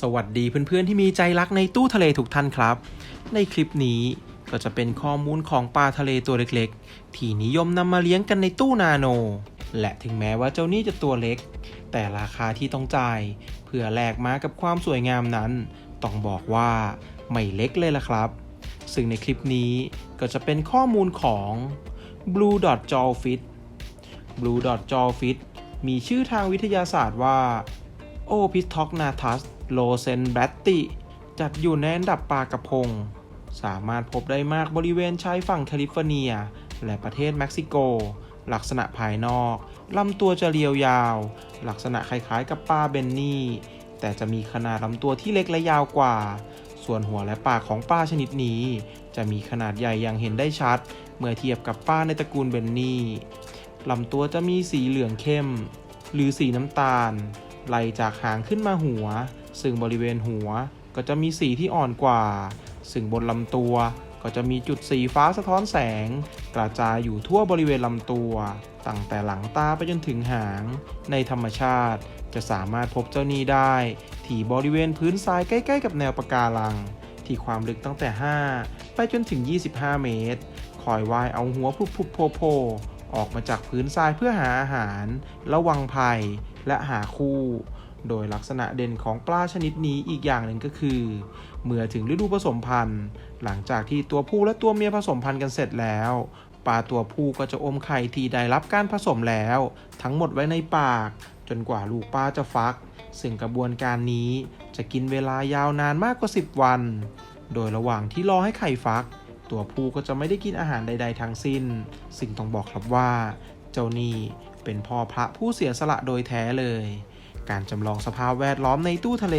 สวัสดีเพื่อนๆที่มีใจรักในตู้ทะเลทุกท่านครับ ในคลิปนี้ก็จะเป็นข้อมูลของปลาทะเลตัวเล็กๆ ที่นิยมนำมาเลี้ยงกันในตู้นาโน และถึงแม้ว่าเจ้านี่จะตัวเล็ก แต่ราคาที่ต้องจ่าย เพื่อแลกมากับความสวยงามนั้น ต้องบอกว่าไม่เล็กเลยล่ะครับ ซึ่งในคลิปนี้ก็จะเป็นข้อมูลของ Blue Dot Jawfish Blue Dot Jawfish มีชื่อทางวิทยาศาสตร์ว่าโอพิทอกนาทัส โลเซนแบตติจัดอยู่ในอันดับปลากระพง สามารถพบได้มากบริเวณชายฝั่งแคลิฟอร์เนีย และประเทศเม็กซิโก ลักษณะภายนอกลำตัวจะเรียวยาว ลักษณะคล้ายๆกับปลาเบนนี่ แต่จะมีขนาดลำตัวที่เล็กและยาวกว่า ส่วนหัวและปากของปลาชนิดนี้ จะมีขนาดใหญ่อย่างเห็นได้ชัด เมื่อเทียบกับปลาในตระกูลเบนนี่ลำตัวจะมีสีเหลืองเข้ม หรือสีน้ำตาล ไหลจากหางขึ้นมาหัว ซึ่งบริเวณหัวก็จะมีสีที่อ่อนกว่า ซึ่งบนลำตัวก็จะมีจุดสีฟ้าสะท้อนแสง กระจายอยู่ทั่วบริเวณลำตัว ตั้งแต่หลังตาไปจนถึงหาง ในธรรมชาติจะสามารถพบเจ้านี้ได้ ที่บริเวณพื้นทรายใกล้ ๆ กับแนวปะการัง ที่ความลึกตั้งแต่ 5 ไปจนถึง 25 เมตร คอยว่ายเอาหัวพุบพุบโผล่โผล่ออกมาจากพื้นทรายเพื่อหาอาหาร ระวังภัย และหาคู่ โดยลักษณะเด่นของปลาชนิดนี้อีกอย่างหนึ่งก็คือ เมื่อถึงฤดูผสมพันธุ์ หลังจากที่ตัวผู้และตัวเมียผสมพันธุ์กันเสร็จแล้ว ปลาตัวผู้ก็จะอมไข่ที่ได้รับการผสมแล้ว ทั้งหมดไว้ในปาก จนกว่าลูกปลาจะฟัก ซึ่งกระบวนการนี้จะกินเวลายาวนานมากกว่า 10 วัน โดยระหว่างที่รอให้ไข่ฟักตัวผู้ก็จะไม่ได้กินอาหารใด ๆ ทั้งสิ้นซึ่งต้องบอกครับว่า เจ้านี่เป็นพ่อพระผู้เสียสละโดยแท้เลย การจำลองสภาพแวดล้อมในตู้ทะเล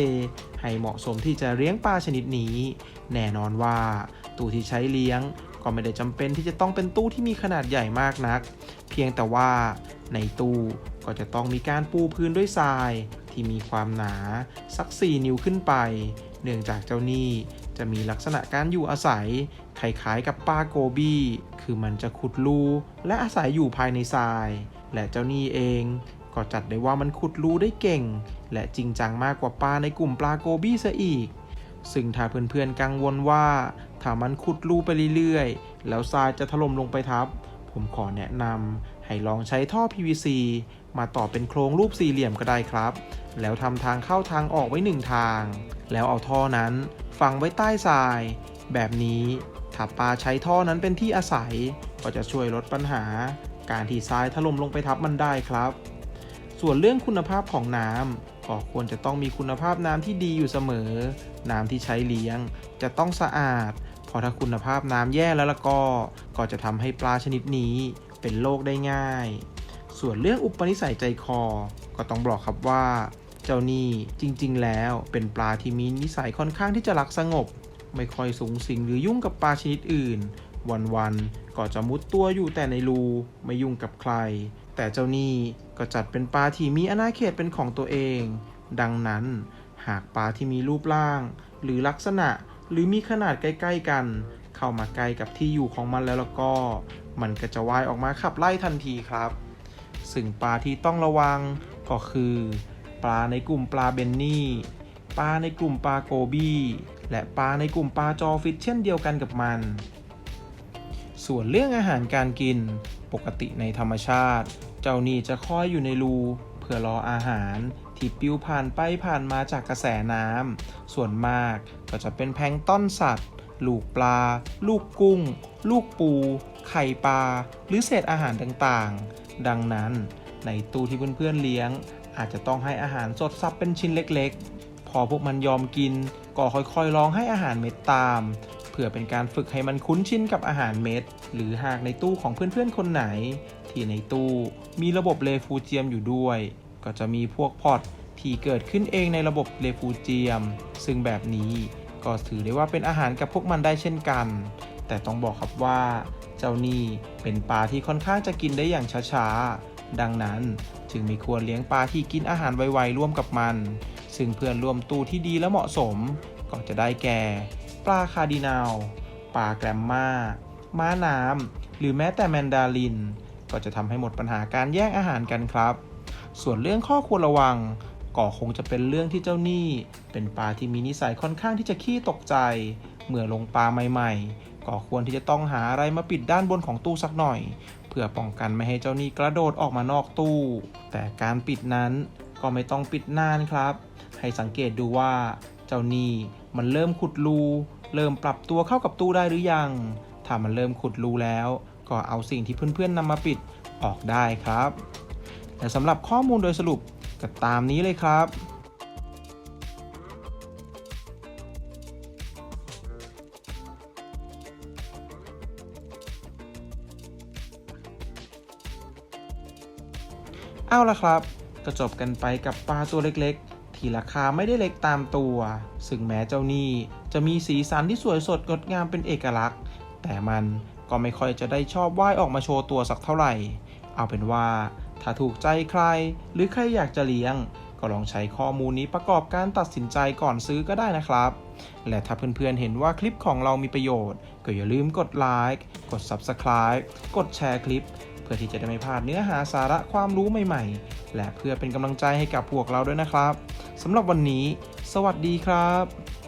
ให้เหมาะสมที่จะเลี้ยงปลาชนิดนี้ แน่นอนว่า ตู้ที่ใช้เลี้ยงก็ไม่ได้จำเป็นที่จะต้องเป็นตู้ที่มีขนาดใหญ่มากนัก เพียงแต่ว่าในตู้ก็จะต้องมีการปูพื้นด้วยทราย ที่มีความหนา สัก 4 นิ้วขึ้นไป เนื่องจากเจ้านี่ จะมีลักษณะการอยู่อาศัยคล้ายๆกับปลาโกบี้ คือมันจะขุดรูและอาศัยอยู่ภายในทราย และเจ้านี่เอง ก็จัดได้ว่ามันขุดรูได้เก่ง และจริงจังมากกว่าปลาในกลุ่มปลาโกบี้ซะอีก ซึ่งถ้าเพื่อนๆกังวลว่า ถ้ามันขุดรูไปเรื่อยๆ แล้วทรายจะถล่มลงไปทับ ผมขอแนะนำให้ลองใช้ท่อ PVC มาต่อเป็นโครงรูปสี่เหลี่ยมก็ได้ครับ แล้วทำทางเข้าทางออกไว้หนึ่งทาง แล้วเอาท่อนั้นฝังไว้ใต้ทราย แบบนี้ถ้าปลาใช้ท่อนั้นเป็นที่อาศัย ก็จะช่วยลดปัญหา การที่ทรายถล่มลงไปทับมันได้ครับ ส่วนเรื่องคุณภาพของน้ำก็ควรจะต้องมีคุณภาพน้ำที่ดีอยู่เสมอ น้ำที่ใช้เลี้ยง จะต้องสะอาดเพราะถ้าคุณภาพน้ำแย่แล้วละก็ ก็จะทำให้ปลาชนิดนี้เป็นโรคได้ง่าย ส่วนเรื่องอุปนิสัยใจคอ ก็ต้องบอกครับว่า เจ้านี่จริง ๆ แล้วเป็นปลาที่มีนิสัยค่อนข้างที่จะรักสงบ ไม่ค่อยสูงสิงหรือยุ่งกับปลาชนิดอื่น วันๆก็จะมุดตัวอยู่แต่ในรูไม่ยุ่งกับใคร แต่เจ้านี่ก็จัดเป็นปลาที่มีอาณาเขตเป็นของตัวเอง ดังนั้น หากปลาที่มีรูปร่าง หรือลักษณะหรือมีขนาดใกล้ ๆ กัน เข้ามาใกล้กับที่อยู่ของมันแล้วแล้วก็ มันก็จะว่ายออกมาขับไล่ทันทีครับ ซึ่งปลาที่ต้องระวังก็คือ ปลาในกลุ่มปลาเบนนี่ปลาในกลุ่มปลาโกบี้และปลาในกลุ่มปลาจอฟิตเช่นเดียวกันกับมัน ส่วนเรื่องอาหารการกินปกติในธรรมชาติ เจ้านี่จะคอยอยู่ในรูเพื่อรออาหารที่ปลิวผ่านไปผ่านมาจากกระแสน้ำส่วนมากก็จะเป็นแพลงต้อนสัตว์ ลูกปลา ลูกกุ้ง ลูกปู ไข่ปลา หรือเศษอาหารต่างๆ ดังนั้น ในตู้ที่เพื่อนๆเลี้ยง อาจจะต้องให้อาหารสดสับเป็นชิ้นเล็กๆ พอพวกมันยอมกิน ก็ค่อยๆลองให้อาหารเม็ดตาม เพื่อเป็นการฝึกให้มันคุ้นชินกับอาหารเม็ด หรือหากในตู้ของเพื่อนๆคนไหน ที่ในตู้มีระบบเลฟูเจียมอยู่ด้วย ก็จะมีพวกพอตที่เกิดขึ้นเองในระบบเลฟูเจียม ซึ่งแบบนี้ ก็ถือได้ว่าเป็นอาหารกับพวกมันได้เช่นกัน แต่ต้องบอกครับว่าเจ้านี่เป็นปลาที่ค่อนข้างจะกินได้อย่างช้าๆ ดังนั้นจึงม่ควรเลี้ยงปลาที่กินอาหารไวๆร่วมกับมัน ซึ่งเพื่อนร่วมตู้ที่ดีและเหมาะสม ก็จะได้แก่ ปลาคาร์ดินาลปลาแกรมมาม้าน้ำหรือแม้แต่แมนดาริน ก็จะทำให้หมดปัญหาการแย่งอาหารกันครับ ส่วนเรื่องข้อควรระวัง ก็คงจะเป็นเรื่องที่เจ้าหนี้ เป็นปลาที่มีนิสัยค่อนข้างที่จะขี้ตกใจ เมื่อลงปลาใหม่ ๆ ก็ควรที่จะต้องหาอะไรมาปิดด้านบนของตู้สักหน่อย เพื่อป้องกันไม่ให้เจ้าหนี้กระโดดออกมานอกตู้ แต่การปิดนั้นก็ไม่ต้องปิดนานครับ ให้สังเกตดูว่าเจ้าหนี้มันเริ่มขุดรูเริ่มปรับตัวเข้ากับตู้ได้หรือยัง ถ้ามันเริ่มขุดรูแล้ว ก็เอาสิ่งที่เพื่อนๆนำมาปิดออกได้ครับและสำหรับข้อมูลโดยสรุป ก็ตามนี้เลยครับ เอาละครับ ก็จบกันไปกับปลาตัวเล็กๆ ที่ราคาไม่ได้เล็กตามตัว ซึ่งแม้เจ้านี่จะมีสีสันที่สวยสดงดงามเป็นเอกลักษณ์ แต่มันก็ไม่ค่อยจะได้ชอบว่ายออกมาโชว์ตัวสักเท่าไหร่ เอาเป็นว่า ถ้าถูกใจใคร หรือใครอยากจะเลี้ยง ก็ลองใช้ข้อมูลนี้ประกอบการตัดสินใจก่อนซื้อก็ได้นะครับ และถ้าเพื่อนๆเห็นว่าคลิปของเรามีประโยชน์ ก็อย่าลืมกดไลค์กด Subscribe กดแชร์คลิป เพื่อที่จะได้ไม่พลาดเนื้อหาสาระความรู้ใหม่ๆ และเพื่อเป็นกำลังใจให้กับพวกเราด้วยนะครับสำหรับวันนี้ สวัสดีครับ